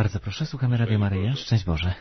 Bardzo proszę, słuchamy Radio Maryja. Szczęść Boże.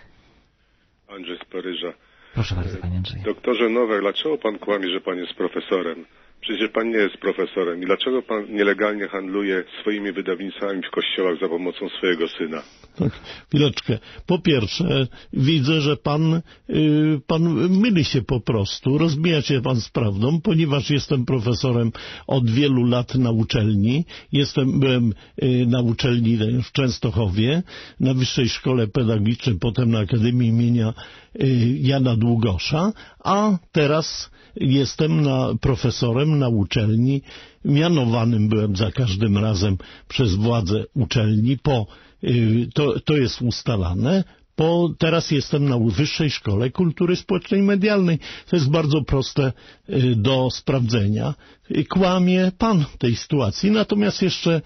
Andrzej z Paryża. Proszę bardzo, panie Andrzej. Doktorze Nowak, dlaczego pan kłamie, że pan jest profesorem? Przecież pan nie jest profesorem. I dlaczego pan nielegalnie handluje swoimi wydawnictwami w kościołach za pomocą swojego syna? Tak, chwileczkę. Po pierwsze, widzę, że pan, y, pan myli się po prostu, rozmija się pan z prawdą, ponieważ jestem profesorem od wielu lat na uczelni. Jestem, byłem y, na uczelni w Częstochowie, na Wyższej Szkole Pedagogicznej, potem na Akademii imienia y, Jana Długosza, a teraz jestem na, profesorem na uczelni. Mianowanym byłem za każdym razem przez władze uczelni po Y, to, to jest ustalane. Po, teraz jestem na Wyższej Szkole Kultury Społecznej i Medialnej. To jest bardzo proste y, do sprawdzenia. Y, kłamie pan tej sytuacji, natomiast jeszcze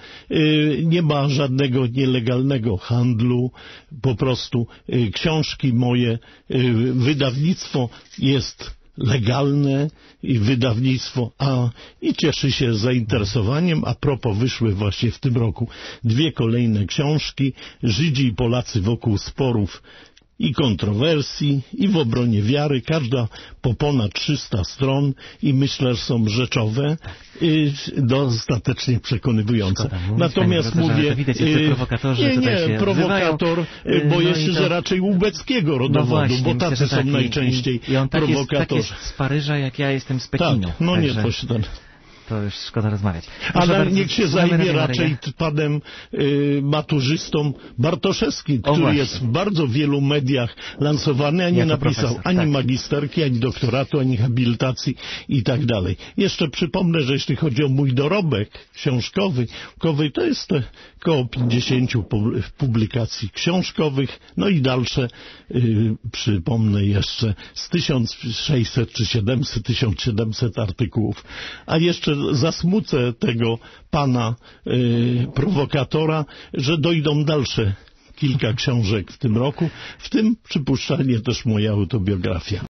nie ma żadnego nielegalnego handlu. Po prostu książki moje, wydawnictwo jest legalne i wydawnictwo, a i cieszy się zainteresowaniem. A propos wyszły właśnie w tym roku dwie kolejne książki Żydzi i Polacy wokół sporów i kontrowersji, i w obronie wiary, każda po ponad 300 stron i myślę, że są rzeczowe i dostatecznie przekonywujące. Natomiast mówię... Widać, y, nie, nie, prowokator, y, boję no się, to... że raczej łubeckiego rodowodu, no właśnie, bo tacy myślę, są tak, najczęściej i, i on tak prowokatorzy. Jest, tak jest z Paryża, jak ja jestem z Pekinu. Tak, no także... nie, to się ten to już szkoda rozmawiać. Proszę Ale niech się zajmie raczej panem y, maturzystą Bartoszewskim, który jest w bardzo wielu mediach lansowany, a nie napisał profesor, ani tak. magisterki, ani doktoratu, ani habilitacji i tak dalej. Jeszcze przypomnę, że jeśli chodzi o mój dorobek książkowy, to jest około 50 publikacji książkowych, no i dalsze, y, przypomnę jeszcze, z 1600 czy 700, 1700 artykułów. A jeszcze zasmucę tego pana y, prowokatora, że dojdą dalsze kilka książek w tym roku, w tym przypuszczalnie też moja autobiografia.